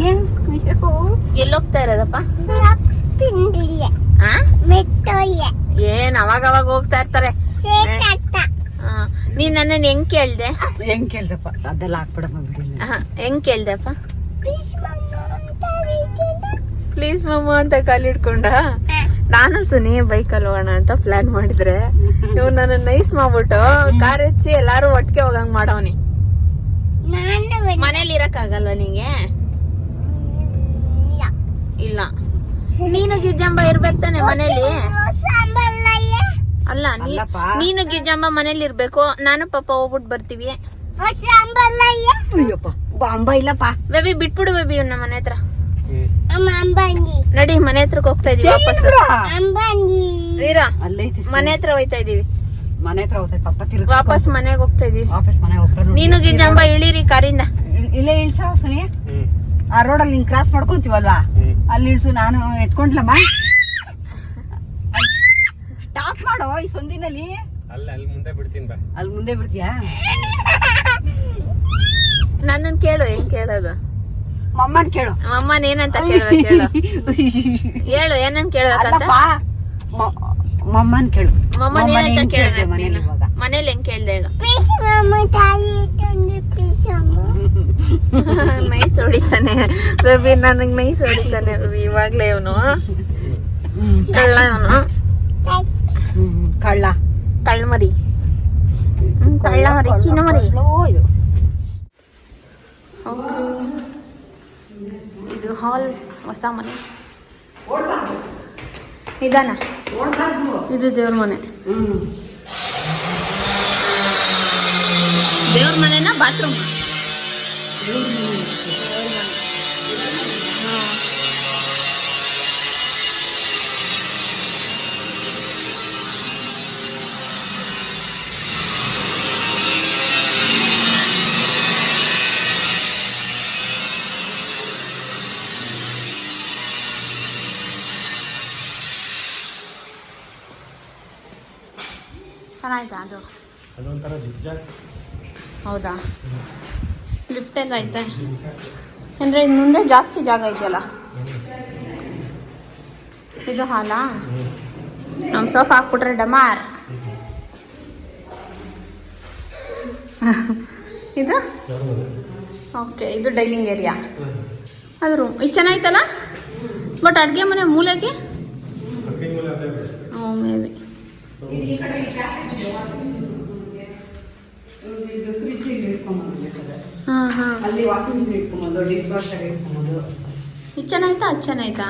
ಏನ್ ಎಲ್ಲಿ ಹೋಗ್ತಾ ಇರೋದಪ್ಪ? ಏನ್ ಅವಾಗ ಅವಾಗ ಹೋಗ್ತಾ ಇರ್ತಾರೆ. ನೀನ್ ನನ್ನನ್ ಹೆಂಗ್ ಕೇಳ್ದೆ? ಹೆಂಗ್ ಕೇಳ್ದಪ್ಪ? ಅದೆಲ್ಲ ಬಿಡಿ ಆಹಾ, ಹೆಂಗ್ ಕೇಳ್ದಪ್ಪ? ಪ್ಲೀಸ್ ಮಮ್ಮ ಅಂತ ಹೇಳ್ತಿದ್ದ. ಪ್ಲೀಸ್ ಮಮ್ಮ ಅಂತ ಕಾಲ್ ಹಿಡ್ಕೊಂಡ ನಾನು ಸುನಿ ಬೈಕಲ್ಲಿ ಹೋಗೋಣ ಅಂತ ಪ್ಲಾನ್ ಮಾಡಿದ್ರೆ. ಇವ್ ನನ್ನ ನೈಸ್ ಮಾಡ್ಬಿಟ್ಟು ಕಾರ್ ಹಚ್ಚಿ ಎಲ್ಲಾರು ಒಟ್ಟಿಗೆ ಹೋಗಂಗ್ ಮಾಡವನಿ. ಮನೇಲಿ ಇರಕ್ ಆಗಲ್ವಾ ನಿಂಗೆ. ಇಲ್ಲ. ನೀನು ಗಿಜ್ಜಂಬ ಇರ್ಬೇಕು ತಾನೆ ಮನೇಲಿ. ಅಲ್ಲ. ನೀನು ಗಿಜ್ಜಂಬ ಮನೇಲಿ ಇರ್ಬೇಕು. ನಾನು ಪಾಪ ಹೋಗ್ಬಿಟ್ಟು ಬರ್ತೀವಿ. ಅಂಬ ಇಲ್ಲಪ್ಪ. ಬೇಬಿ ಬಿಟ್ಬಿಡು ಬೇಬಿ ಇವ್ನ ಮನೆ ಹತ್ರ. ನಡಿ ಮನೆ ಹತ್ರಕ್ಕೆ ಹೋಗ್ತಾ ಇದೀವಿ ವಾಪಸ್ ವೀರಾ ಅಲ್ಲೈತಿ ಮನೆ ಹತ್ರ ಹೋಯ್ತಾ ಇದೀವಿ. ಮನೆ ಹತ್ರ ಹೋಗ್ತಾ ಪಪ್ಪ ತಿರ್ಗ ವಾಪಸ್ ಮನೆಗೆ ಹೋಗ್ತಾ ಇದೀವಿ. ವಾಪಸ್ ಮನೆ ಹೋಗ್ತಾರೆ ನೀನು ಗಿಜ್ಜಂಬ ಇಳಿರಿ ಕಾರಿಂದ. ಇಲ್ಲೇ ಇಳ್ಸ ಸುನಿ. ಆ ರೋಡಲ್ಲಿ ಹಿಂಗ್ ಕ್ರಾಸ್ ಮಾಡ್ಕೊಂತೀವಲ್ವಾ? ಅಲ್ಲಿ ಇಳಿಸು ನಾನು ಎತ್ಕೊಂಡ್ಲಮ್ಮ. ಸ್ಟಾಪ್ ಮಾಡೋ ಈ ಸಂದಿನಲ್ಲಿ. ಅಲ್ಲ ಅಲ್ಲಿ ಮುಂದೆ ಬಿಡ್ತೀನಿ ಬಾ. ಅಲ್ಲಿ ಮುಂದೆ ಬಿಡ್ತೀಯಾ? ನನ್ನನ್ ಕೇಳು ಹೆಂಗ್ ಕೇಳೋದು? ಮಮ್ಮನ್ ಕೇಳು. ಮಮ್ಮನ್ ಏನಂತ ಕೇಳ್ಬೇಕು ಹೇಳು ಹೇಳು ಏನಂತ ಕೇಳ್ಬೇಕಂತ ಅಲ್ಲಪ್ಪ ಮ- ಮಮ್ಮನ್ ಕೇಳು. ಮಮ್ಮನ್ ಮಮ್ಮನ್ ಏನಂತ ಕೇಳ್ಬೇಕು ಮನೇಲಿ ಇವಾಗ? ಮನೇಲಿ ಹೆಂಗ್ ಕೇಳ್ದೆ ಹೇಳು ಪ್ಲೀಸ್ ಮಮ್ಮ ತಾಯಿ ತಂದು ಪ್ಲೀಸ್ ಅಮ್ಮ ನೈಸ್ ಹೊಡಿತಾನೆ ಬೇಬಿ ನನಗೆ ನೈಸ್ ಹೊಡಿತಾನೆ ಬೇಬಿ ಇವಾಗ್ಲೇ ಇವನು. ಕಳ್ಳ ಇವನು ಕಳ್ಳ. ಕಳ್ಮರಿ. ಕಳ್ಳ ಮರಿ ಚಿನ್ನ ಮರಿ ಇದು. ಓಕೆ. ಇದು ಹಾಲ್ ಹೊಸ ಮನೆ. ಇದಾನ ಇದು ದೇವ್ರ ಮನೆ. ದೇವ್ರ ಮನೆನಾ ಬಾತ್ರೂಮ್ ಚೆನ್ನಾಯ್ತಾ ಅದು ಅದೊಂಥರ ಜಿಗ್ಜಾಗ್ ಹೌದಾ ಲಿಫ್ಟ್ ಎಲ್ಲ ಐತೆ. ಅಂದರೆ ಇನ್ನು ಮುಂದೆ ಜಾಸ್ತಿ ಜಾಗ ಇದೆಯಲ್ಲ ಇದು ಹಾಲಾ? ನಮ್ಮ ಸೋಫಾ ಹಾಕ್ಬಿಟ್ರೆ ಡಮಾರ್. ಇದು? ಓಕೆ ಇದು ಡೈನಿಂಗ್ ಏರಿಯಾ ಅದು ರೂಮ್ ಇದು ಚೆನ್ನಾಯ್ತಲ್ಲ? ಬಟ್ ಅಡುಗೆ ಮನೆ ಮೂಲೆಗೆ? ಹ್ಞೂ ಮೇ ಬಿ ಹಾಂ ಹಾಂ ಅಲ್ಲಿ ವಾಷಿಂಗ್ ಮಿಷಿನ್ ಇಟ್ಕೊಂಬೋದು ಡಿಶ್ ವಾಷರ್ ಇಟ್ಕೊಂಬೋದು. ಇದು ಚೆನ್ನಾಯ್ತಾ ಅದು ಚೆನ್ನಾಯ್ತಾ?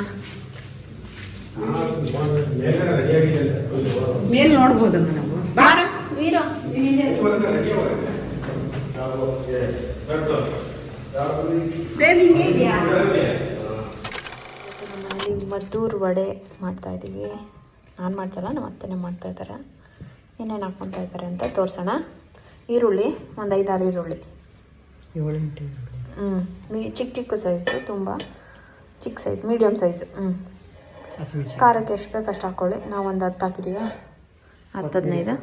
ಮೇಲೆ ನೋಡ್ಬೋದು ಆಗಿದೆ ಮೇಲ್ ನೋಡ್ಬೋದಮ್ಮ ನಾವು ಬಾರ ವೀರ. ಸೇಮ್ ಹಿಂಗೆ ಇದೆಯಾ? ಮದ್ದೂರು ವಡೆ ಮಾಡ್ತಾ ಇದ್ದೀವಿ. ನಾನು ಮಾಡ್ತಾಯಿಲ್ಲ ನಮ್ಮ ಅತ್ತೆನೇ ಮಾಡ್ತಾ ಇದ್ದಾರೆ. ಏನೇನು ಹಾಕ್ಕೊತಾ ಇದ್ದಾರೆ ಅಂತ ತೋರಿಸೋಣ. ಈರುಳ್ಳಿ ಒಂದು ಐದಾರು ಈರುಳ್ಳಿ. ಏಳೆಂಟು ಹ್ಞೂ ಮೀ ಚಿಕ್ಕ ಚಿಕ್ಕ ಸೈಜು ತುಂಬ ಚಿಕ್ಕ ಸೈಜ್ ಮೀಡಿಯಮ್ ಸೈಜು ಹ್ಞೂ ಖಾರಕ್ಕೆ ಎಷ್ಟು ಬೇಕು ಅಷ್ಟು ಹಾಕ್ಕೊಳ್ಳಿ ನಾವು ಒಂದು ಹತ್ತು ಹಾಕಿದ್ದೀವಿ ಹತ್ತು ಹದಿನೈದು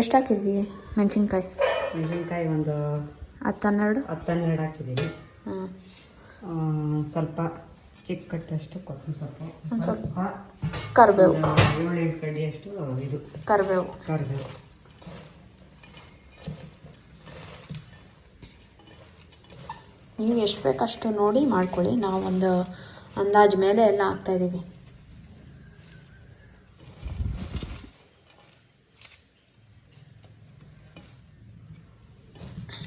ಎಷ್ಟು ಹಾಕಿದ್ವಿ? ಮೆಣಸಿನ್ಕಾಯಿ. ಮೆಣಸಿನ್ಕಾಯಿ ಒಂದು ಹತ್ತು ಹನ್ನೆರಡು? ಹತ್ತು ಹನ್ನೆರಡು ಹಾಕಿದ್ದೀವಿ ಹ್ಞೂ ಸ್ವಲ್ಪ ಚಿಕ್ಕ ಕಟ್ಟಷ್ಟು ಕೊತ್ತಂಬರಿ ಸೊಪ್ಪು. ಒಂದ್ ಸ್ವಲ್ಪ. ಸ್ವಲ್ಪ ಕರಿಬೇವು. ಏಳು ಎಂಟು ಕಡ್ಡಿಯಷ್ಟು ಇದು. ಕರಿಬೇವು. ಕರಿಬೇವು. ನೀವು ಎಷ್ಟು ಬೇಕಷ್ಟು ನೋಡಿ ಮಾಡ್ಕೊಳ್ಳಿ. ನಾವು ಒಂದು ಅಂದಾಜು ಮೇಲೆ ಎಲ್ಲ ಹಾಕ್ತಾಯಿದ್ದೀವಿ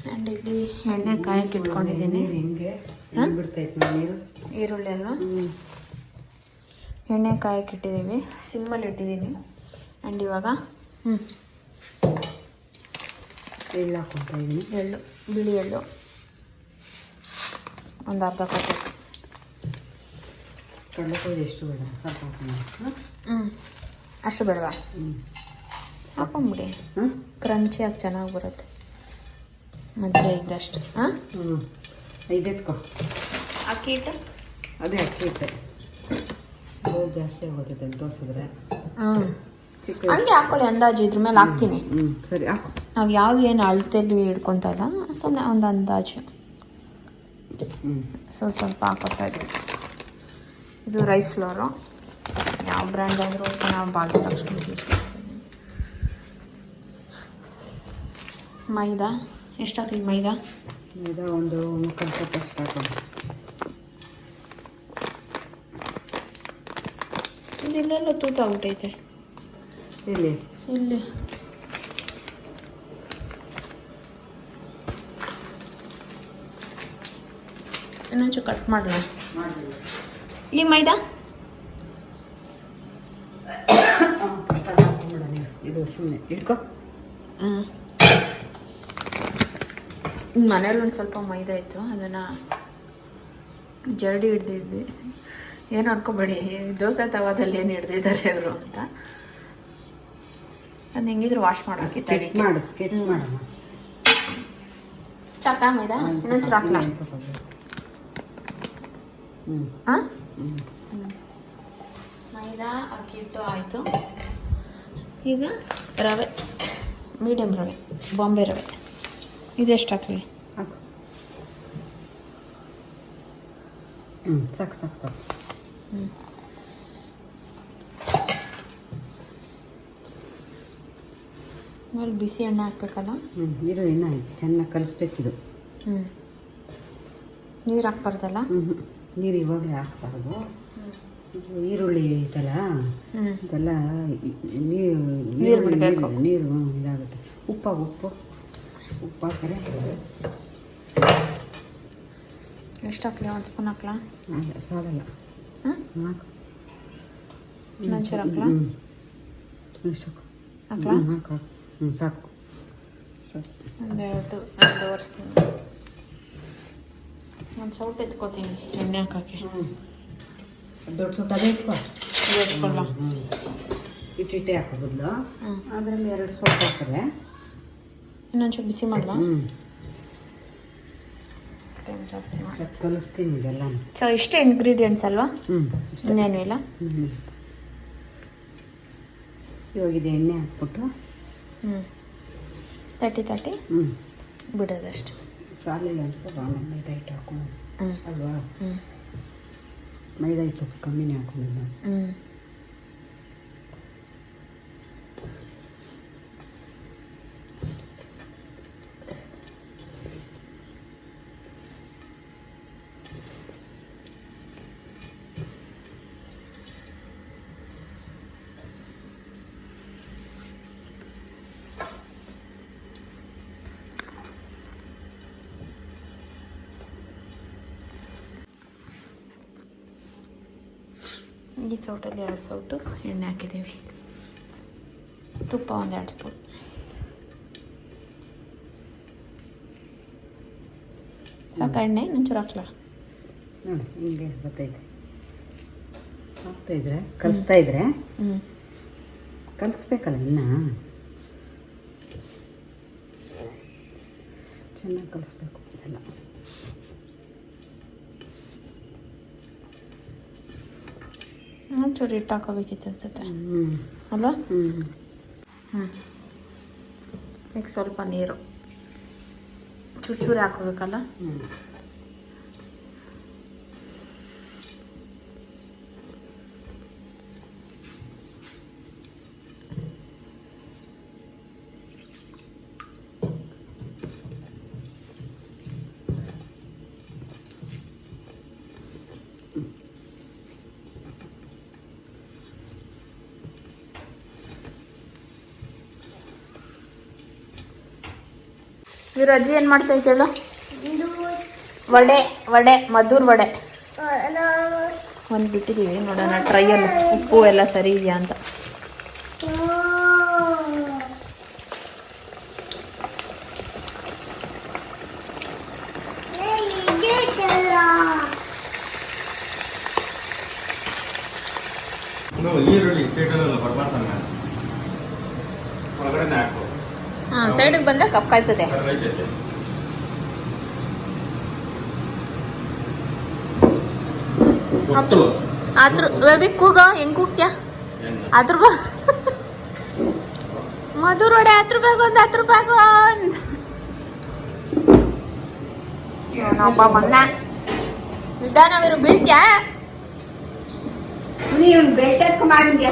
ಆ್ಯಂಡ್ ಇಲ್ಲಿ ಎಣ್ಣೆ ಕಾಯಕ್ಕೆ ಇಟ್ಕೊಂಡಿದ್ದೀನಿ. ಈರುಳ್ಳಿ ಎಲ್ಲ ಎಣ್ಣೆ ಕಾಯಕ್ಕೆ ಇಟ್ಟಿದ್ದೀವಿ. ಸಿಮ್ಮಲ್ಲಿ ಇಟ್ಟಿದ್ದೀನಿ. ಆ್ಯಂಡ್ ಇವಾಗ ಹ್ಞೂ ಎಳ್ಳು ಹಾಕ್ಕೊತಾ ಇದ್ದೀನಿ. ಎಳ್ಳು ಬಿಳಿ ಎಳ್ಳು. ಒಂದು ಅರ್ಧ ಕಪ್ ಕಡಲೆಕಾಯಿ ಎಷ್ಟು ಬೇಡ? ಸ್ವಲ್ಪ ಹ್ಞೂ ಅಷ್ಟು ಬೇಡವಾ ಹ್ಞೂ ಹಾಕೊಂಬಿಡಿ. ಕ್ರಂಚಿಯಾಗಿ ಚೆನ್ನಾಗಿ ಬರುತ್ತೆ. ಮದುವೆ ಇದ್ದಷ್ಟು. ಹಾಂ? ಹ್ಞೂ ಐದೆತ್ಕೊ. ಅಕ್ಕಿ ಹಿಟ್ಟು? ಅದೇ ಅಕ್ಕಿ ಹಿಟ್ಟು. ಗೋಲ್ ಜಾಸ್ತಿ ಆಗೋತೈತೆ ದೋಸಿದ್ರೆ ಹಾಂ. ಚಿಕ್ಕ ಹಂಗೆ ಹಾಕೊಳ್ಳಿ ಅಂದಾಜು ಇದ್ರ ಮೇಲೆ ಹಾಕ್ತೀನಿ. ಹ್ಞೂ ಸರಿ ಹಾಕು. ನಾವು ಯಾವ ಏನು ಅಳತೆಯಲ್ಲಿ ಹಿಡ್ಕೊತಾ ಇಲ್ಲ ಸುಮ್ಮನೆ ಒಂದು ಅಂದಾಜು. ಸ್ವಲ್ಪ ಸ್ವಲ್ಪ ಹಾಕೋತಾ ಇದ್ದೀವಿ ಇದು ರೈಸ್ ಫ್ಲೋರು ಯಾವ ಬ್ರ್ಯಾಂಡ್ ಆದರೂ ನಾವು ಭಾಗ್ಯಲಕ್ಷ್ಮಿ ಯೂಸ್ ಮಾಡ್ತೀವಿ. ಮೈದಾ? ಎಷ್ಟು ಹಾಕಲಿ ಮೈದಾ ಇದು ಒಂದು ಮುಖ ಅಷ್ಟು ಹಾಕೊಂಡು ತೂತಾಗ್ಬಿಟ್ಟೈತೆ ಇಲ್ಲಿ ಇಲ್ಲಿ. ಇನ್ನೊಂಚು ಕಟ್ ಮಾಡೋಣ ಮಾಡಿ ಈ ಮೈದಾ? ಇದು ಸುಮ್ಮನೆ ಇಟ್ಕೋ. ಹ್ಞೂ ಮನೇಲಿ ಒಂದು ಸ್ವಲ್ಪ ಮೈದಾ ಇತ್ತು ಅದನ್ನು ಜರಡಿ ಹಿಡ್ದಿದ್ವಿ. ಏನು ಅನ್ಕೋಬೇಡಿ ದೋಸೆ ತವಾದಲ್ಲಿ ಏನು ಹಿಡ್ದಿದ್ದಾರೆ ಅವರು ಅಂತ. ಅದು ಹೆಂಗಿದ್ರು ವಾಶ್ ಮಾಡೋಕೆ ಮಾಡು ಸ್ಕೆಟ್ ಮಾಡೋಣ ಚಕ್ಕ ಮೈದಾ? ಇನ್ನೊಂಚೂರು ಹಾಕ್ಲಾ? ಮೈದಾ ಅಕ್ಕಿ ಹಿಟ್ಟು ಆಯಿತು. ಈಗ? ರವೆ. ಮೀಡಿಯಮ್ ರವೆ. ಬಾಂಬೆ ರವೆ. ಇದೆಷ್ಟು ಹಾಕಲಿ? ಹಾಕು. ಹ್ಞೂ ಸಾಕು ಸಾಕು ಸಾಕು. ಆಮೇಲೆ ಬಿಸಿ ಎಣ್ಣೆ ಹಾಕ್ಬೇಕಲ್ಲ? ಹ್ಞೂ ನೀರು ಎಣ್ಣೆ ಚೆನ್ನಾಗಿ ಕಲಿಸ್ಬೇಕಿದು ಹ್ಞೂ ನೀರು ಹಾಕ್ಬಾರ್ದಲ್ಲ? ಹ್ಞೂ ಹ್ಞೂ ನೀರು ಇವಾಗಲೇ ಹಾಕ್ಬಾರ್ದು. ಈರುಳ್ಳಿ ಐತಲ್ಲ ಇದೆಲ್ಲ ನೀರು ನೀರು. ನೀರು ಇದಾಗುತ್ತೆ. ಉಪ್ಪಾಗ ಉಪ್ಪು. ಉಪ್ಪು ಹಾಕರೆ ಎಷ್ಟು ಹಾಕಲಿ? ಒಂದು ಸ್ಪೂನ್ ಹಾಕ್ಲಾ? ಸಾಲಲ್ಲ. ಹಾಂ ಹಾಕು. ಇನ್ನೊಂಚೂರು ಹಾಕ್ಲಾ? ಹ್ಞೂ ಸಾಕು ಹಾಕ್ಲಾ? ಹಾಕು ಹ್ಞೂ ಸಾಕು. ಸಾಕು ಒಂದೆರಡು ಸ್ಪೂನ್. ಒಂದು ಸೌಟ್ ಎತ್ಕೋತೀನಿ ಎಣ್ಣೆ ಹಾಕೋಕ್ಕೆ ಹ್ಞೂ ದೊಡ್ಡ ಸುಟ್ಟ ಅದೇ ಇಟ್ಕೋ ಎತ್ಕೊಳ್ಳ ಹ್ಞೂ ಇಟ್ಟಿಟ್ಟೆ ಹಾಕೋ ಬದಲು ಅದರಲ್ಲಿ ಎರಡು ಸೊಪ್ಪು ಹಾಕಿದ್ರೆ ಇನ್ನೊಂಚೂರು ಬಿಸಿ ಮಾಡಲಾ ಕಲಿಸ್ತೀನಿ ಇದೆಲ್ಲ ಸೊ ಇಷ್ಟೇ ಇಂಗ್ರೀಡಿಯೆಂಟ್ಸ್ ಅಲ್ವಾ ಹ್ಞೂ ಇನ್ನೇನು ಇಲ್ಲ ಹ್ಞೂ ಇವಾಗ ಇದು ಎಣ್ಣೆ ಹಾಕ್ಬಿಟ್ಟು ಹ್ಞೂ ತರ್ಟಿ ತರ್ಟಿ ಹ್ಞೂ ಬಿಡೋದಷ್ಟು ಸಾಲಿಲ್ಲ ಅನ್ಸಲ್ಲ ಆಮೇಲೆ ಮೈದಾ ಹಿಟ್ಟು ಹಾಕೊಂಡು ಹ್ಞೂ ಅಲ್ವಾ? ಹ್ಞೂ ಮೈದಾ ಹಿಟ್ಟು ಸ್ವಲ್ಪ ಕಮ್ಮಿನೇ ಹಾಕೊಂಡಿದ್ದು ಈ ಸೌಟಲ್ಲಿ ಎರಡು ಸೌಟು ಎಣ್ಣೆ ಹಾಕಿದ್ದೀವಿ. ತುಪ್ಪ ಒಂದು ಎರಡು ಸ್ಪೂನ್. ಸಾಕು ಎಣ್ಣೆ ನಂಚೂರು ಹಾಕ್ಲ? ನೋಡಿ ಹಿಂಗೆ ಬರ್ತೈತೆ ಹಾಕ್ತಾ ಇದ್ರೆ ಕಲಿಸ್ತಾ ಇದ್ರೆ ಹ್ಞೂ ಕಲಿಸ್ಬೇಕಲ್ಲ ಇನ್ನ? ಚೆನ್ನಾಗಿ ಕಲಿಸ್ಬೇಕು ಇದೆಲ್ಲ. ಒಂಚೂರು ಹಿಟ್ಟು ಹಾಕೋಬೇಕಿತ್ತು ಅನ್ಸುತ್ತೆ ಹ್ಞೂ ಅಲ್ವಾ ಹ್ಞೂ ಹ್ಞೂ ಈಗ ಸ್ವಲ್ಪ ನೀರು ಚೂರು ಚೂರು ಹಾಕೋಬೇಕಲ್ಲ ಇವ್ರ ಅಜ್ಜಿ ಏನು ಮಾಡ್ತಾ ಹೇಳು? ವಡೆ ವಡೆ, ಮಧುರ್ ವಡೆ. ಒಂದು ಬಿಟ್ಟಿದ್ದೀವಿ ನೋಡೋಣ ಟ್ರೈಯಲ್ಲಿ ಉಪ್ಪು ಎಲ್ಲ ಸರಿ ಇದೆಯಾ ಅಂತ. ಈರುಳ್ಳಿ ಸೀಟಲ್ಲ ಬರ್ಬಾರ್ದು ಒಳಗಡೆ ಹಾಂ ಸೈಡಿಗೆ ಬಂದ್ರೆ ಕಪ್ ಕಾಯ್ತದೆ. ಅದು ರೈಟ್ ಐತೆ ಗೊತ್ತು ಅದ್ರ ಬೇಬಿ ಕೂಗ ಹೆಂಗ್ ಕೂಗ್ತ್ಯಾ? ಅದ್ರ ಬಾ. ಮಧುರ್ ವಡೆ ಹತ್ತು ರೂಪಾಯಿಗೆ ಒಂದು ಹತ್ತು ಬ್ಯಾಗ್ ಒಂದು ಒಬ್ಬ ಬಂದ. ನಿಧಾನವಿರು ಬೀಳ್ತ್ಯಾ? ನೀನು ಬೆಲ್ಟ್ ಎತ್ಕೊಂಬಾರಿಂಗೆ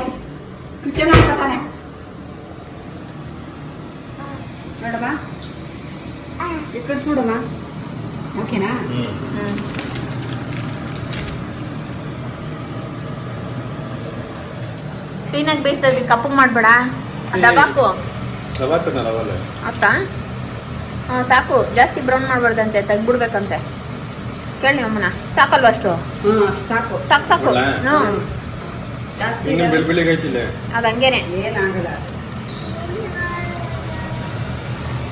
ಕಿಚನ್ ಹಾಕತಾನೆ ಸುಡಮ್ಮ ಓಕೆನಾ? ಹ್ಮ್. ಕ್ಲೀನಾಗಿ ಬೇಯಿಸ್ಬೇಕು ಕಪ್ಪು ಮಾಡಬೇಡ. ದಬಾಕು. ಆಯ್ತಾ? ಹಾಂ ಸಾಕು. ಜಾಸ್ತಿ ಬ್ರೌನ್ ಮಾಡಬಾರ್ದಂತೆ ತೆಗ್ಬಿಡ್ಬೇಕಂತೆ ಕೇಳಿ ಅಮ್ಮನ ಸಾಕಲ್ವ ಅಷ್ಟು? ಹ್ಞೂ ಸಾಕು. ಸಾಕು ಸಾಕು? ಹ್ಞೂ ಅದು ಹಂಗೇನೆ ಏನಾಗಲ್ಲ.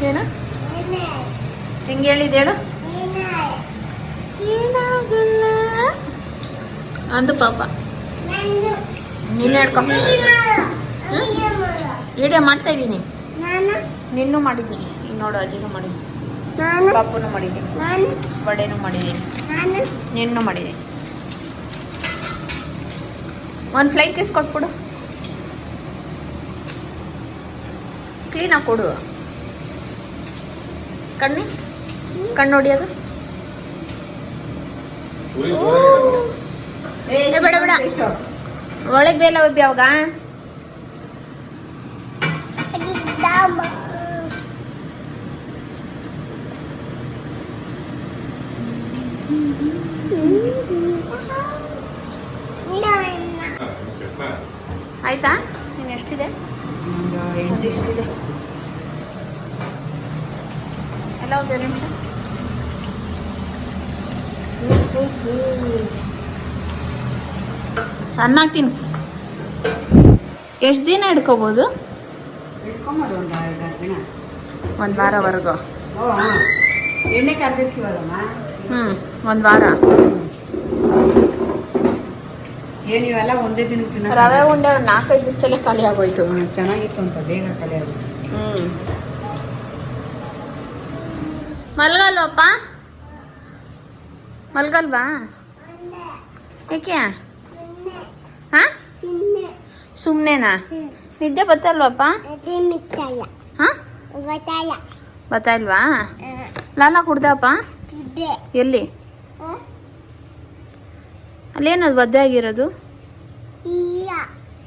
ಏನು? ಹೆಂಗೆ ಹೇಳಿದ ಹೇಳು. ಏನಾಗಲ್ಲ. ಅಂದು ಪಾಪ. ನೀನು ಹೇಳ್ಕೊ. ವಿಡಿಯೋ ಮಾಡ್ತಾ ಇದ್ದೀನಿ ನಾನು. ನಿನ್ನೂ ಮಾಡಿದ್ದೀನಿ. ನೋಡು ಅಜ್ಜಿನೂ ಮಾಡಿದ್ದೀನಿ. ಪಾಪುನೂ ಮಾಡಿದ್ದೀನಿ. ಬಡೇನೂ ಮಾಡಿದ್ದೀನಿ. ನಾನು. ನಿನ್ನೂ ಮಾಡಿದ್ದೀನಿ. ಒಂದು ಫ್ಲೈಟ್ ಕಿಸ್ ಕೊಟ್ಬಿಡು. ಕ್ಲೀನಾಗಿ ಕೊಡು. ಕಣ್ಣಿ. ಕಣ್ಣು ಹೊಡಿಯೋದು ಬೇಡ, ಬೇಡ. ಒಳಗೆ ಬೇಲ ಒಬ್ಬ ಯಾವಾಗ ಆಯ್ತಾ? ನೀನು ಎಷ್ಟಿದೆ. ಒಂದಿಷ್ಟಿದೆ ಎಲ್ಲ ಒಂದು ನಿಮಿಷ ಸಣ್ಣ ಹಾಕ್ತೀನಿ ಎಷ್ಟು ದಿನ ಹಿಡ್ಕೋಬೋದು? ಒಂದು ವಾರವರೆಗೂ. ಎಣ್ಣೆ ಹ್ಞೂ ಒಂದು ವಾರ. ಏನು ಇವೆಲ್ಲ ಒಂದೇ ದಿನ ತಿನ್ನ ರವೆ ಉಂಡೆ ಒಂದು ನಾಲ್ಕೈದು ದಿವಸದಲ್ಲೇ ಖಾಲಿ ಆಗೋಯ್ತು. ಚೆನ್ನಾಗಿತ್ತು ಅಂತ ಬೇಗ ಕಲಿಯೋದು ಹ್ಞೂ ಮಲ್ಗಲ್ವಪ್ಪ ಮಲ್ಗಲ್ವಾ? ಏಕೆ? ಹಾಂ? ಸುಮ್ಮನೆನಾ ನಿದ್ದೆ ಬತ್ತಲ್ವಪ್ಪ ಹಾಂ? ಬರ್ತಾ ಇಲ್ವಾ? ಲಾಲ ಕುಡ್ದಪ್ಪ? ಎಲ್ಲಿ? ಅಲ್ಲೇನದು ಒದ್ದೆ ಆಗಿರೋದು?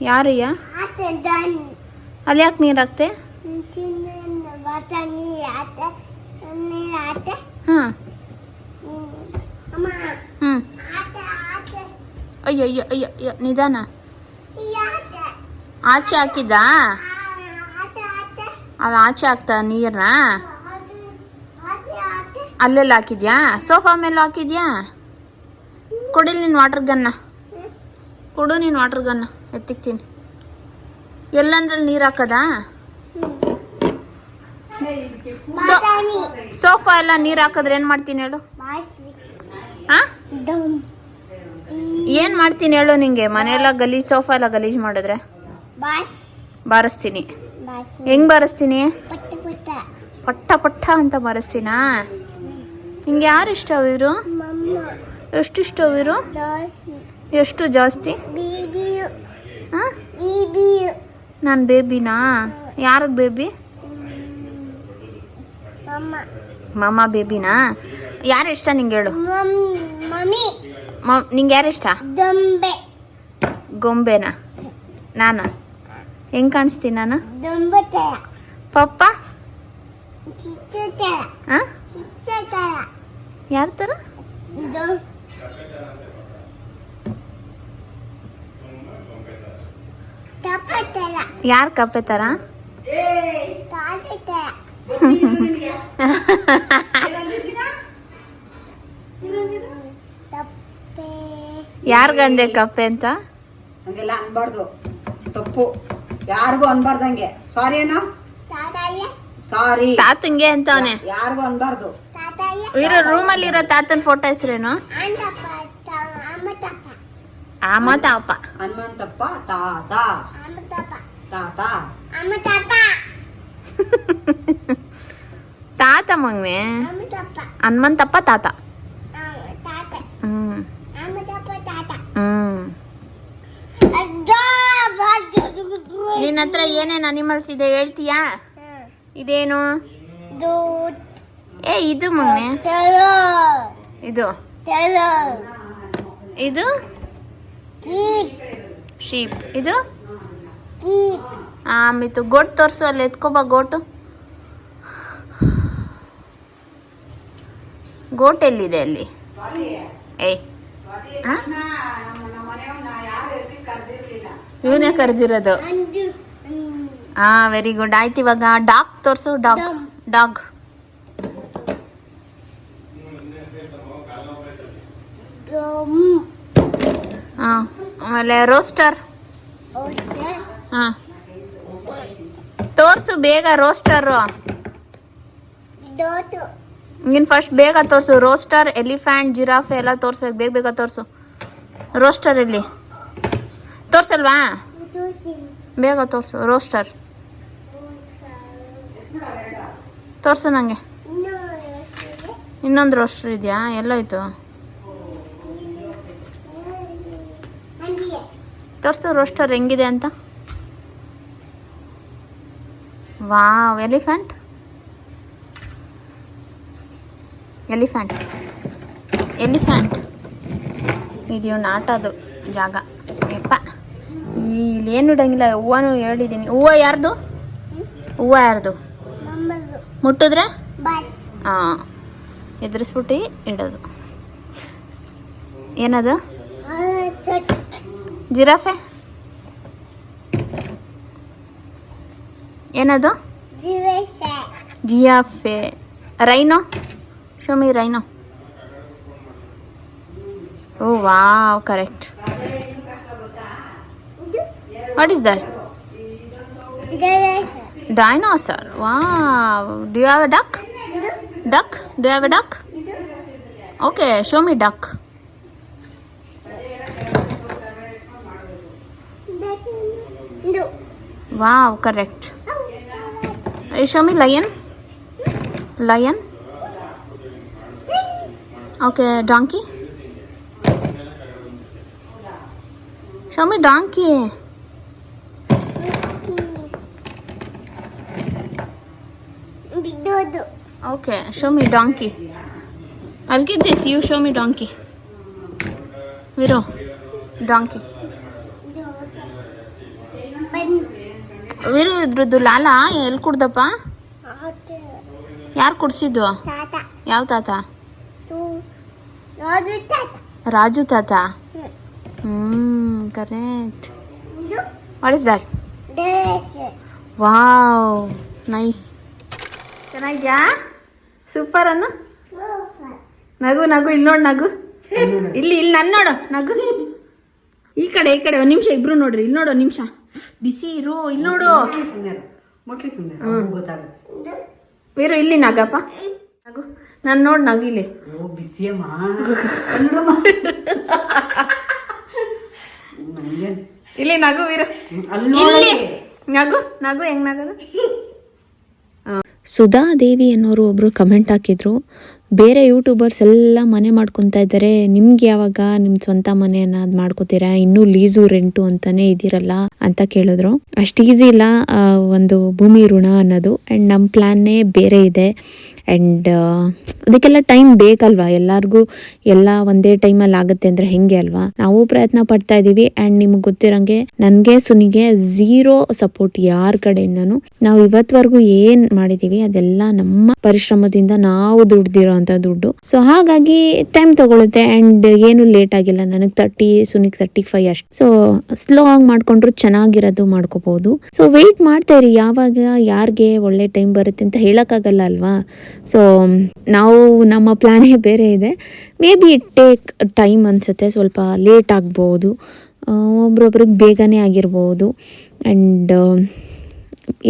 ಯಾರಯ್ಯ? ಅಲ್ಲಿ ಯಾಕೆ ನೀರು ಹಾಕ್ತೆ? ಹಾಂ ಹ್ಞೂ ಅಯ್ಯೋ ಅಯ್ಯೋ ಅಯ್ಯೋ ಅಯ್ಯೋ ನಿಧಾನ. ಆಚೆ ಹಾಕಿದ ಅದು ಆಚೆ ಹಾಕ್ತಾ ನೀರನ್ನ ಅಲ್ಲೆಲ್ಲ ಹಾಕಿದ್ಯಾ? ಸೋಫಾ ಮೇಲೆ ಹಾಕಿದ್ಯಾ? ಕೊಡಿ ನೀನು ವಾಟರ್ ಗನ್ನ ಕೊಡು ನೀನು ವಾಟರ್ ಗನ್ನ ಎತ್ತಿಕ್ತೀನಿ. ಎಲ್ಲಂದ್ರಲ್ಲಿ ನೀರು ಹಾಕದಾ? ಸೋಫಾ ಎಲ್ಲ ನೀರು ಹಾಕಿದ್ರೆ ಏನು ಮಾಡ್ತೀನಿ ಹೇಳು? ಹಾಂ ಏನು ಮಾಡ್ತೀನಿ ಹೇಳು ನಿಂಗೆ? ಮನೆಯೆಲ್ಲ ಗಲೀಜ್ ಸೋಫಾ ಎಲ್ಲ ಗಲೀಜ್ ಮಾಡಿದ್ರೆ? ಬಾರಿಸ್ತೀನಿ. ಹೆಂಗ್ ಬಾರಿಸ್ತೀನಿ? ಪಟ್ಟ ಪಟ್ಟ. ಅಂತ ಬಾರಿಸ್ತೀನಾ? ನಿಂಗೆ ಯಾರು ಇಷ್ಟ ಇವರು? ಎಷ್ಟು ಇಷ್ಟ ಇವರು? ಎಷ್ಟು ಜಾಸ್ತಿ? ನಾನ್ ಬೇಬಿನಾ? ಯಾರಿಗೆ ಬೇಬಿ? ಮಮ್ಮ. ಮಮ್ಮ ಬೇಬಿನಾ? ಯಾರು ಇಷ್ಟ ನಿಂಗೆ ಹೇಳು? ನಿಂಗೆ ಯಾರು ಇಷ್ಟ? ದೊಂಬೆ ಗೊಂಬೆನಾ? ನಾನು? ಹೆಂಗ್ ಕಾಣಿಸ್ತೀನಿ ನಾನು? ದೊಂಬತೆಯ ಪಪ್ಪ? ಕಿಚ್ಚತೆಯ ಹಾಂ ಕಿಚ್ಚತೆಯ ಯಾರ ಥರ ಯಾರು ಕಪ್ಪೆ ಥರ ತಾತೆಯ ತಪ್ಪೆ ಯಾರಿಗಂದೆ ಕಪ್ಪೆ ಅಂತ? ಹಂಗೆಲ್ಲ ಅನ್ಬಾರ್ದು. ತಪ್ಪು. ಯಾರಿಗೂ ಅನ್ಬಾರ್ದಂಗೆ. ಸಾರಿ ಏನೋ ಸಾರಿ ತಾತಂಗೆ ಅಂತವನೆ. ಯಾರಿಗೂ ಅನ್ಬಾರ್ದು. ಇರೋ ರೂಮಲ್ಲಿ ಇರೋ ತಾತನ ಫೋಟೋ ಹೆಸರೇನು? ಆಮ ತಾಪ ಹನುಮಂತಪ್ಪ ತಾತ. ತಾತ. ತಾತ ಮಗ್ನೆ ಹನುಮಂತಪ್ಪ ತಾತ. ತಾತ. ಹ್ಮ್. ತಾತ ಹ್ಮ್ ನಿನ್ನ ಹತ್ರ ಏನೇನು ಅನಿಮಲ್ಸ್ ಇದೆ ಹೇಳ್ತೀಯಾ? ಇದೇನು? ಏ, ಇದು ಮೊನ್ನೆ. ಇದು? ಇದು? ಶೀಪ್ ಇದು? ಆಮಿತು ಗೋಟ್ ತೋರಿಸು, ಅಲ್ಲಿ ಎತ್ಕೋಬಾ ಗೋಟು ಗೋಟ್ ಎಲ್ಲಿದೆ ಅಲ್ಲಿ? ಏಯ್. ಇವನೇ ಕರೆದಿರೋದು. ಹಾ ವೆರಿ ಗುಡ್ ಆಯ್ತು ಇವಾಗ ಡಾಗ್ ತೋರಿಸು ಡಾಗ್ ಡಾಗ್. ಹಾ ಆಮೇಲೆ ರೋಸ್ಟರ್. ಹಾಂ ಹಾ ತೋರಿಸು ಬೇಗ ರೋಸ್ಟರು. ನೀನು ಫಸ್ಟ್ ಬೇಗ ತೋರಿಸು. ರೋಸ್ಟರ್ ಎಲಿಫ್ಯಾಂಟ್ ಜಿರಾಫೆ ಎಲ್ಲ ತೋರಿಸ್ಬೇಕು. ಬೇಗ ಬೇಗ ತೋರಿಸು. ರೋಸ್ಟರ್ ಎಲ್ಲಿ ತೋರಿಸಲ್ವಾ? ಬೇಗ ತೋರಿಸು. ರೋಸ್ಟರ್ ತೋರಿಸು ನನಗೆ ಇನ್ನೊಂದು ರೋಸ್ಟರ್ ಇದೆಯಾ? ಎಲ್ಲೋಯ್ತು? ತೋರಿಸು ರೋಸ್ಟರ್ ಹೆಂಗಿದೆ ಅಂತ. ವಾವ್ ಎಲಿಫ್ಯಾಂಟ್ ಎಲಿಫ್ಯಾಂಟ್ ಎಲಿಫ್ಯಾಂಟ್ ಇದು ಇವ್ನ ಆಟದು ಜಾಗ. ಯಪ್ಪ. ಇಲ್ಲೇನು ಇಡಂಗಿಲ್ಲ ಹೂವನು ಹೇಳಿದ್ದೀನಿ ಹೂವು ಯಾರ್ದು? ಹೂವು ಯಾರ್ದು? ಮುಟ್ಟಿದ್ರೆ? ಹಾಂ ಎದುರಿಸ್ಬಿಟ್ಟು ಇಡೋದು. ಏನದು? ಜಿರಾಫೆ? ಏನದು? Giraffe rhino? Show me Rhino. Oh wow, correct. What is that? Dinosaur. Dinosaur. Wow. Do you have a duck? Duck? Do you have a duck? Okay, show me duck. Wow, correct. You show me lion. Lion. Okay donkey show donkey okay show donkey I'll give this. You show me donkey. Viro, donkey. Veeru ಇದ್ರದ್ದು ಲಾಲ ಎಲ್ಲಿ ಕುಡ್ದಪ್ಪ? ಯಾರು ಕುಡ್ಸಿದ್ದು? ಯಾವ ತಾತ? ರಾಜು ತಾತ. ರಾಜು ತಾತ? ಹ್ಮ್. Correct what is that wow nice ಚೆನ್ನಾಗಿದ್ಯಾ? Super ಅನ್ನು? ನಗು ನಗು ಇಲ್ಲಿ ನೋಡು ನಗು. ಇಲ್ಲಿ ಇಲ್ಲಿ ನನ್ನ ನೋಡು ನಗು. ಈ ಕಡೆ ಈ ಕಡೆ ಒಂದು ನಿಮಿಷ ಇಬ್ರು ನೋಡ್ರಿ ಇಲ್ಲಿ ನೋಡು ಒಂದು ನಿಮಿಷ. ಬಿಸಿ ಇರು ಇಲ್ಲಿ ನೋಡು. ವೀರು ಇಲ್ಲಿ ನಗಪ್ಪ. ನಗು. ನಾನು ನೋಡಿ ನಗಿಲಿ. ಇಲ್ಲಿ ಇಲ್ಲಿ ನಗು ವೀರ. ಇಲ್ಲಿ. ನಗು ನಗು ಹೆಂಗ್ ನಗದು? ಸುಧಾ ದೇವಿ ಅನ್ನೋರು ಒಬ್ರು ಕಮೆಂಟ್ ಹಾಕಿದ್ರು. ಬೇರೆ ಯೂಟ್ಯೂಬರ್ಸ್ ಎಲ್ಲ ಮನೆ ಮಾಡ್ಕೊತಾ ಇದ್ದಾರೆ ನಿಮ್ಗೆ ಯಾವಾಗ ನಿಮ್ ಸ್ವಂತ ಮನೆಯನ್ನ ಅದ್ ಮಾಡ್ಕೋತೀರಾ? ಇನ್ನೂ ಲೀಸು ರೆಂಟು ಅಂತಾನೆ ಇದೀರಲ್ಲ ಅಂತ ಕೇಳಿದ್ರು. ಅಷ್ಟು ಈಸಿ ಇಲ್ಲ ಒಂದು ಭೂಮಿ ಋಣ ಅನ್ನೋದು. ಅಂಡ್ ನಮ್ಮ ಪ್ಲಾನ್ನೇ ಬೇರೆ ಇದೆ. ಆ್ಯಂಡ್ ಅದಕ್ಕೆಲ್ಲ ಟೈಮ್ ಬೇಕಲ್ವಾ? ಎಲ್ಲರಿಗೂ ಎಲ್ಲ ಒಂದೇ ಟೈಮಲ್ಲಿ ಆಗುತ್ತೆ ಅಂದ್ರೆ ಹೆಂಗೆ ಅಲ್ವಾ? ನಾವು ಪ್ರಯತ್ನ ಪಡ್ತಾ ಇದ್ದೀವಿ ಆ್ಯಂಡ್ ನಿಮ್ಗೆ ಗೊತ್ತಿರೋಂಗೆ ನನಗೆ, ಸುನಿಗೆ ಝೀರೋ ಸಪೋರ್ಟ್ ಯಾರ ಕಡೆಯಿಂದನೂ ನಾವು ಇವತ್ತವರೆಗೂ ಏನು ಮಾಡಿದೀವಿ, ಅದೆಲ್ಲ ನಮ್ಮ ಪರಿಶ್ರಮದಿಂದ ನಾವು ದುಡ್ದಿರೋ ಅಂತ ದುಡ್ಡು. ಸೊ ಹಾಗಾಗಿ ಟೈಮ್ ತಗೊಳುತ್ತೆ. ಆ್ಯಂಡ್ ಏನು ಲೇಟ್ ಆಗಿಲ್ಲ. ನನಗೆ ತರ್ಟಿ ಸುನಿಗೆ ತರ್ಟಿ ಫೈವ್ ಅಷ್ಟು. ಸೊ ಸ್ಲೋ ಆಗಿ ಮಾಡ್ಕೊಂಡ್ರು ಚೆನ್ನಾಗಿರೋದು ಮಾಡ್ಕೋಬಹುದು ಸೊ ವೆಯ್ಟ್ ಮಾಡ್ತಾ ಇರಿ. ಯಾವಾಗ ಯಾರಿಗೆ ಒಳ್ಳೆ ಟೈಮ್ ಬರುತ್ತೆ ಅಂತ ಹೇಳೋಕ್ಕಾಗಲ್ಲ ಅಲ್ವಾ? ಸೊ ನಾವು ನಮ್ಮ ಪ್ಲ್ಯಾನೇ ಬೇರೆ ಇದೆ. May be it take time ಅನಿಸುತ್ತೆ. ಸ್ವಲ್ಪ ಲೇಟ್ ಆಗ್ಬೋದು. ಒಬ್ರೊಬ್ರಿಗೆ ಬೇಗನೆ ಆಗಿರ್ಬೋದು. ಆ್ಯಂಡ್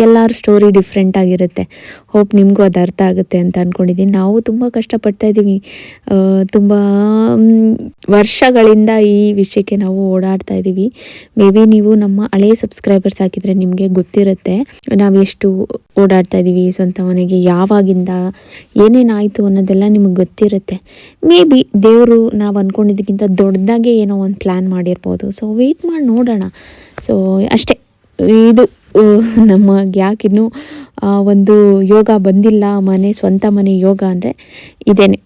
ಎಲ್ಲರ ಸ್ಟೋರಿ ಡಿಫ್ರೆಂಟ್ ಆಗಿರುತ್ತೆ. ಹೋಪ್ ನಿಮಗೂ ಅದು ಅರ್ಥ ಆಗುತ್ತೆ ಅಂತ ಅಂದ್ಕೊಂಡಿದ್ದೀನಿ ನಾವು ತುಂಬ ಕಷ್ಟಪಡ್ತಾ ಇದ್ದೀವಿ. ತುಂಬ ವರ್ಷಗಳಿಂದ ಈ ವಿಷಯಕ್ಕೆ ನಾವು ಓಡಾಡ್ತಾ ಇದ್ದೀವಿ. ಮೇ ಬಿ ನೀವು ನಮ್ಮ ಹಳೆಯ ಸಬ್ಸ್ಕ್ರೈಬರ್ಸ್ ಹಾಕಿದರೆ ನಿಮಗೆ ಗೊತ್ತಿರುತ್ತೆ. ನಾವು ಎಷ್ಟು ಓಡಾಡ್ತಾ ಇದ್ದೀವಿ, ಸ್ವಂತ ಮನೆಗೆ ಯಾವಾಗಿಂದ ಏನೇನಾಯಿತು ಅನ್ನೋದೆಲ್ಲ ನಿಮಗೆ ಗೊತ್ತಿರುತ್ತೆ. ಮೇ ಬಿ ದೇವರು ನಾವು ಅಂದ್ಕೊಂಡಿದ್ದಕ್ಕಿಂತ ದೊಡ್ಡದಾಗೆ ಏನೋ ಒಂದು ಪ್ಲ್ಯಾನ್ ಮಾಡಿರ್ಬೋದು. ಸೊ ವೆಯ್ಟ್ ಮಾಡಿ ನೋಡೋಣ. ಸೊ ಅಷ್ಟೇ. ಇದು ಆ, ನಮ್ಮ ಯಾಕಿನ್ನೂ ಒಂದು ಯೋಗ ಬಂದಿಲ್ಲ ಮನೆ ಸ್ವಂತ ಮನೆ ಯೋಗ ಅಂದರೆ ಇದೇನೆ.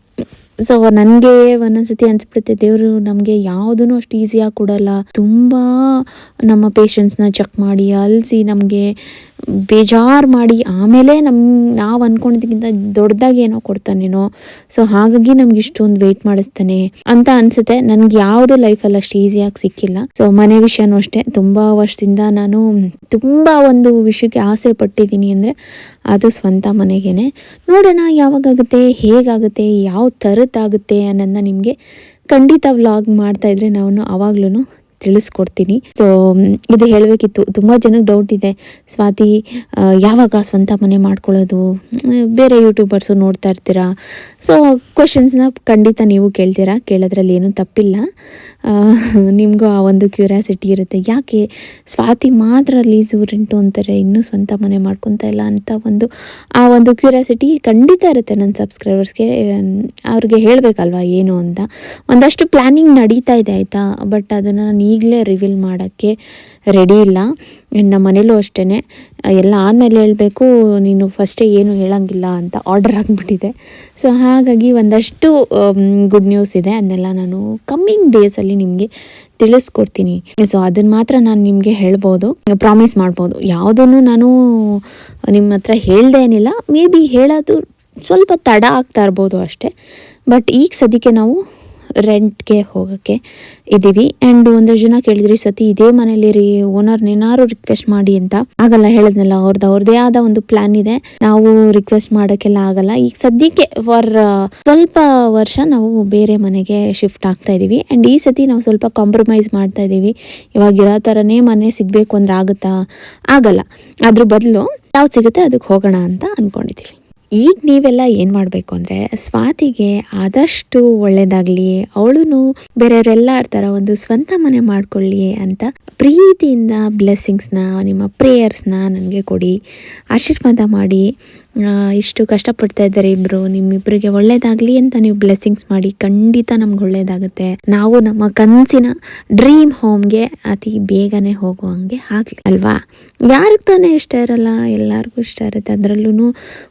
ಸೊ ನನಗೆ ಒಂದೊಂದ್ಸತಿ ಅನ್ಸ್ಬಿಡುತ್ತೆ ದೇವರು ನಮಗೆ ಯಾವುದೂ ಅಷ್ಟು ಈಸಿಯಾಗಿ ಕೊಡಲ್ಲ. ತುಂಬ ನಮ್ಮ ಪೇಷನ್ಸ್ನ ಚೆಕ್ ಮಾಡಿ ಅಲ್ಸಿ ನಮಗೆ ಬೇಜಾರು ಮಾಡಿ ಆಮೇಲೆ ನಮ್ಮ ನಾವು ಅಂದ್ಕೊಂಡಿದ್ದಕ್ಕಿಂತ ದೊಡ್ಡದಾಗಿ ಏನೋ ಕೊಡ್ತಾನೇನೋ. ಸೊ ಹಾಗಾಗಿ ನಮ್ಗೆ ಇಷ್ಟೊಂದು ವೆಯ್ಟ್ ಮಾಡಿಸ್ತಾನೆ ಅಂತ ಅನ್ಸುತ್ತೆ. ನನಗೆ ಯಾವುದು ಲೈಫಲ್ಲಿ ಅಷ್ಟು ಈಸಿಯಾಗಿ ಸಿಕ್ಕಿಲ್ಲ. ಸೊ ಮನೆ ವಿಷಯನೂ ಅಷ್ಟೇ. ತುಂಬ ವರ್ಷದಿಂದ ನಾನು ತುಂಬ ಒಂದು ವಿಷಯಕ್ಕೆ ಆಸೆ ಪಟ್ಟಿದ್ದೀನಿ ಅಂದರೆ ಅದು ಸ್ವಂತ ಮನೆಗೇನೆ. ನೋಡೋಣ ಯಾವಾಗಾಗುತ್ತೆ, ಹೇಗಾಗುತ್ತೆ, ಯಾವ ಥರದ್ದಾಗುತ್ತೆ ಅನ್ನೋದನ್ನ ನಿಮಗೆ ಖಂಡಿತ ವ್ಲಾಗ್ ಮಾಡ್ತಾ ಇದ್ರೆ ನಾನು ಅವಾಗ್ಲೂ ತಿಳಿಸ್ಕೊಡ್ತೀನಿ. ಸೊ ಇದು ಹೇಳಬೇಕಿತ್ತು. ತುಂಬ ಜನಕ್ಕೆ ಡೌಟ್ ಇದೆ. ಸ್ವಾತಿ ಯಾವಾಗ ಸ್ವಂತ ಮನೆ ಮಾಡ್ಕೊಳ್ಳೋದು? ಬೇರೆ ಯೂಟ್ಯೂಬರ್ಸು ನೋಡ್ತಾ ಇರ್ತೀರಾ? ಸೊ ಕ್ವಶನ್ಸ್ನ ಖಂಡಿತ ನೀವು ಕೇಳ್ತೀರಾ? ಕೇಳೋದ್ರಲ್ಲಿ ಏನೂ ತಪ್ಪಿಲ್ಲ. ನಿಮಗೂ ಆ ಒಂದು ಕ್ಯೂರಿಯಾಸಿಟಿ ಇರುತ್ತೆ. ಯಾಕೆ ಸ್ವಾತಿ ಮಾತ್ರ ಲೀಸು ರೆಂಟು ಅಂತಾರೆ, ಇನ್ನೂ ಸ್ವಂತ ಮನೆ ಮಾಡ್ಕೊತಾ ಇಲ್ಲ ಅಂತ ಒಂದು, ಆ ಒಂದು ಕ್ಯೂರಿಯಾಸಿಟಿ ಖಂಡಿತ ಇರುತ್ತೆ ನನ್ನ ಸಬ್ಸ್ಕ್ರೈಬರ್ಸ್ಗೆ ಅವ್ರಿಗೆ ಹೇಳಬೇಕಲ್ವಾ ಏನು ಅಂತ. ಒಂದಷ್ಟು ಪ್ಲ್ಯಾನಿಂಗ್ ನಡೀತಾ ಇದೆ, ಆಯಿತಾ? ಬಟ್ ಅದನ್ನು ನಾನು ಈಗಲೇ ರಿವೀಲ್ ಮಾಡೋಕ್ಕೆ ರೆಡಿ ಇಲ್ಲ. ನಮ್ಮ ಮನೇಲೂ ಅಷ್ಟೇ ಎಲ್ಲ ಆದಮೇಲೆ ಹೇಳಬೇಕು, ನೀನು ಫಸ್ಟೇ ಏನು ಹೇಳೋಂಗಿಲ್ಲ ಅಂತ ಆರ್ಡರ್ ಆಗಿಬಿಟ್ಟಿದೆ. ಸೊ ಹಾಗಾಗಿ ಒಂದಷ್ಟು ಗುಡ್ ನ್ಯೂಸ್ ಇದೆ. ಅದನ್ನೆಲ್ಲ ನಾನು ಕಮ್ಮಿಂಗ್ ಡೇಸಲ್ಲಿ ನಿಮಗೆ ತಿಳಿಸ್ಕೊಡ್ತೀನಿ. ಸೊ ಅದನ್ನು ಮಾತ್ರ ನಾನು ನಿಮಗೆ ಹೇಳ್ಬೋದು. ಪ್ರಾಮಿಸ್ ಮಾಡ್ಬೋದು. ಯಾವುದನ್ನು ನಾನು ನಿಮ್ಮ ಹತ್ರ ಹೇಳ್ದೆ ಏನಿಲ್ಲ. ಮೇ ಬಿ ಹೇಳೋದು ಸ್ವಲ್ಪ ತಡ ಆಗ್ತಾ ಇರ್ಬೋದು ಅಷ್ಟೇ. ಬಟ್ ಈಗ ಸದ್ಯಕ್ಕೆ ನಾವು ರೆಂಟ್ಗೆ ಹೋಗೋಕ್ಕೆ ಇದ್ದೀವಿ. ಆ್ಯಂಡ್ ಒಂದಷ್ಟು ಜನ ಕೇಳಿದ್ರಿ ಸತಿ ಇದೇ ಮನೇಲಿ ರೀ ಓನರ್ನೇನಾರು ರಿಕ್ವೆಸ್ಟ್ ಮಾಡಿ ಅಂತ. ಆಗಲ್ಲ, ಹೇಳಿದ್ನಲ್ಲ ಅವ್ರದ್ದು ಅವ್ರದ್ದೇ ಆದ ಒಂದು ಪ್ಲಾನ್ ಇದೆ. ನಾವು ರಿಕ್ವೆಸ್ಟ್ ಮಾಡೋಕ್ಕೆಲ್ಲ ಆಗಲ್ಲ. ಈಗ ಸದ್ಯಕ್ಕೆ ಫಾರ್ ಸ್ವಲ್ಪ ವರ್ಷ ನಾವು ಬೇರೆ ಮನೆಗೆ ಶಿಫ್ಟ್ ಆಗ್ತಾ ಇದ್ದೀವಿ. ಆ್ಯಂಡ್ ಈ ಸತಿ ನಾವು ಸ್ವಲ್ಪ ಕಾಂಪ್ರಮೈಸ್ ಮಾಡ್ತಾ ಇದ್ದೀವಿ. ಇವಾಗ ಇರೋ ಥರನೇ ಮನೆ ಸಿಗಬೇಕು ಅಂದ್ರೆ ಆಗುತ್ತಾ? ಆಗಲ್ಲ. ಅದ್ರ ಬದಲು, ಯಾವ್ದು ಸಿಗುತ್ತೆ ಅದಕ್ಕೆ ಹೋಗೋಣ ಅಂತ ಅಂದ್ಕೊಂಡಿದ್ದೀವಿ ಈಗ ನೀವೆಲ್ಲ ಏನು ಮಾಡಬೇಕು ಅಂದರೆ ಸ್ವಾತಿಗೆ ಆದಷ್ಟು ಒಳ್ಳೆಯದಾಗಲಿ ಅವಳು ಬೇರೆಯವರೆಲ್ಲ ಥರ ಒಂದು ಸ್ವಂತ ಮನೆ ಮಾಡ್ಕೊಳ್ಳಿ ಅಂತ ಪ್ರೀತಿಯಿಂದ ಬ್ಲೆಸ್ಸಿಂಗ್ಸ್ನ ನಿಮ್ಮ ಪ್ರೇಯರ್ಸ್ನ ನನಗೆ ಕೊಡಿ, ಆಶೀರ್ವಾದ ಮಾಡಿ. ಇಷ್ಟು ಕಷ್ಟಪಡ್ತಾ ಇದ್ದಾರೆ ಇಬ್ರು. ನಿಮ್ಮಿಬ್ರಿಗೆ ಒಳ್ಳೇದಾಗಲಿ ಅಂತ ನೀವು ಬ್ಲೆಸ್ಸಿಂಗ್ಸ್ ಮಾಡಿ ಖಂಡಿತ ನಮ್ಗೆ ಒಳ್ಳೇದಾಗುತ್ತೆ. ನಾವು ನಮ್ಮ ಕನಸಿನ ಡ್ರೀಮ್ ಹೋಮ್ಗೆ ಅತಿ ಬೇಗನೆ ಹೋಗುವಂಗೆ ಆಗಲಿ, ಅಲ್ವಾ? ಯಾರಿಗೆ ತಾನೇ ಇಷ್ಟ ಇರಲ್ಲ? ಎಲ್ಲರಿಗೂ ಇಷ್ಟ ಇರುತ್ತೆ. ಅದರಲ್ಲೂ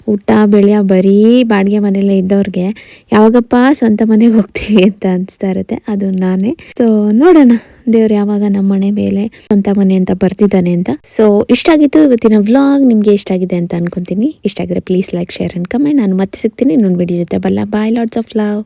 ಊಟ, ಬೆಳೆಯ, ಬರೀ ಬಾಡಿಗೆ ಮನೆಯಲ್ಲೇ ಇದ್ದವ್ರಿಗೆ ಯಾವಾಗಪ್ಪ ಸ್ವಂತ ಮನೆಗೆ ಹೋಗ್ತೀವಿ ಅಂತ ಅನಿಸ್ತಾ ಇರುತ್ತೆ. ಅದು ನಾನೇ. ಸೊ ನೋಡೋಣ. ದೇವ್ರು ಯಾವಾಗ ನಮ್ಮ ಮನೆ ಮೇಲೆ ಸ್ವಂತ ಮನೆ ಅಂತ ಬರ್ತಿದ್ದಾನೆ ಅಂತ. ಸೊ ಇಷ್ಟ ಆಗಿತ್ತು ಇವತ್ತಿನ ವ್ಲಾಗ್ ನಿಮ್ಗೆ ಇಷ್ಟ ಆಗಿದೆ ಅಂತ ಅನ್ಕೊಂತೀನಿ. ಇಷ್ಟ ಆಗಿದ್ರೆ please like share and comment ನಾನು ಮತ್ತೆ ಸಿಗ್ತೀನಿ ಇನ್ನೊಂದು ವಿಡಿಯೋ ಜೊತೆ. ಬಲ್ಲ ಬಾಯ್ ಲಾಟ್ಸ್ ಆಫ್ ಲವ್